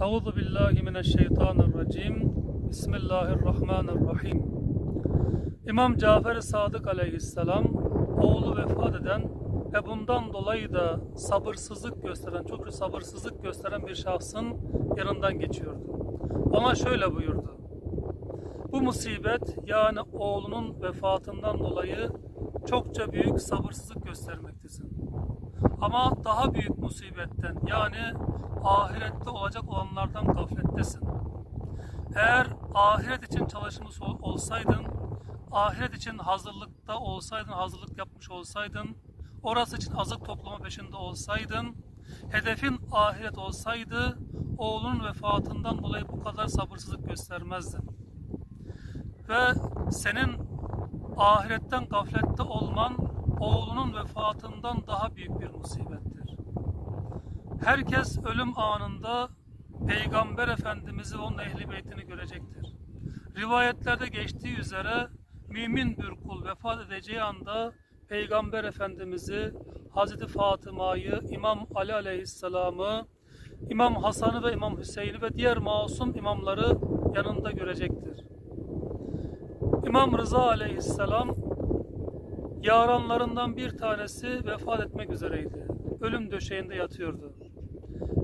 Euzu billahi mineşşeytanirracim. Bismillahirrahmanirrahim. İmam Cafer Sadık aleyhisselam oğlu vefat eden ve bundan dolayı da sabırsızlık gösteren, çok sabırsızlık gösteren bir şahsın yanından geçiyordu. Ona şöyle buyurdu. Bu musibet yani oğlunun vefatından dolayı çokça büyük sabırsızlık göstermektesin. Ama daha büyük musibetten yani ahirette olacak olanlardan gaflettesin. Eğer ahiret için çalışmış ol- olsaydın, ahiret için hazırlıkta olsaydın, hazırlık yapmış olsaydın, orası için azık toplama peşinde olsaydın, hedefin ahiret olsaydı, oğlunun vefatından dolayı bu kadar sabırsızlık göstermezdin. Ve senin ahiretten gaflette olman, oğlunun vefatından daha büyük bir musibettir. Herkes ölüm anında Peygamber Efendimiz'i onun ehli beytini görecektir. Rivayetlerde geçtiği üzere mümin bir kul vefat edeceği anda Peygamber Efendimiz'i, Hazreti Fatıma'yı, İmam Ali Aleyhisselam'ı, İmam Hasan'ı ve İmam Hüseyin'i ve diğer masum imamları yanında görecektir. İmam Rıza Aleyhisselam yaranlarından bir tanesi vefat etmek üzereydi. Ölüm döşeğinde yatıyordu.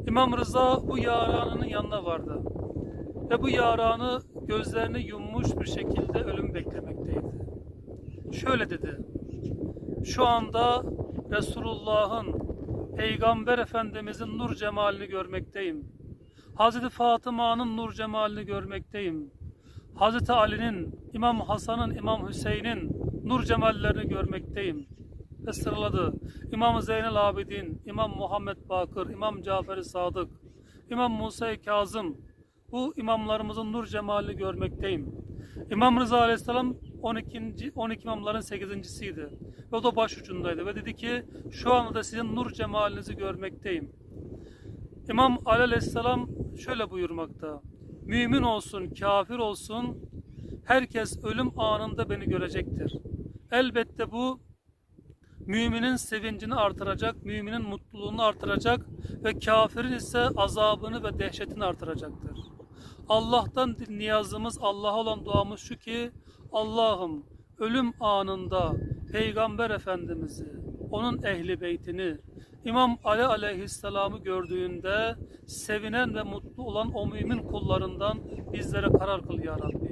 İmam Rıza bu yaranının yanına vardı. Ve bu yaranı gözlerini yummuş bir şekilde ölüm beklemekteydi. Şöyle dedi. Şu anda Resulullah'ın, Peygamber Efendimizin nur cemalini görmekteyim. Hazreti Fatıma'nın nur cemalini görmekteyim. Hazreti Ali'nin, İmam Hasan'ın, İmam Hüseyin'in nur cemallerini görmekteyim. Ve sıraladı. İmam Zeynel Abidin, İmam Muhammed Bakır, İmam Cafer Sadık, İmam Musa Kazım. Bu imamlarımızın nur cemalini görmekteyim. İmam Rıza Aleyhisselam 12. 12 imamların 8.siydi. Ve o da başucundaydı. Ve dedi ki şu anda da sizin nur cemalinizi görmekteyim. İmam Ali Aleyhisselam şöyle buyurmakta. Mümin olsun, kafir olsun, herkes ölüm anında beni görecektir. Elbette bu müminin sevincini artıracak, müminin mutluluğunu artıracak ve kafirin ise azabını ve dehşetini artıracaktır. Allah'tan niyazımız, Allah'a olan duamız şu ki Allah'ım ölüm anında Peygamber Efendimiz'i, onun ehli beytini, İmam Ali aleyhisselamı gördüğünde sevinen ve mutlu olan o mümin kullarından bizlere karar kıl ya Rabbi.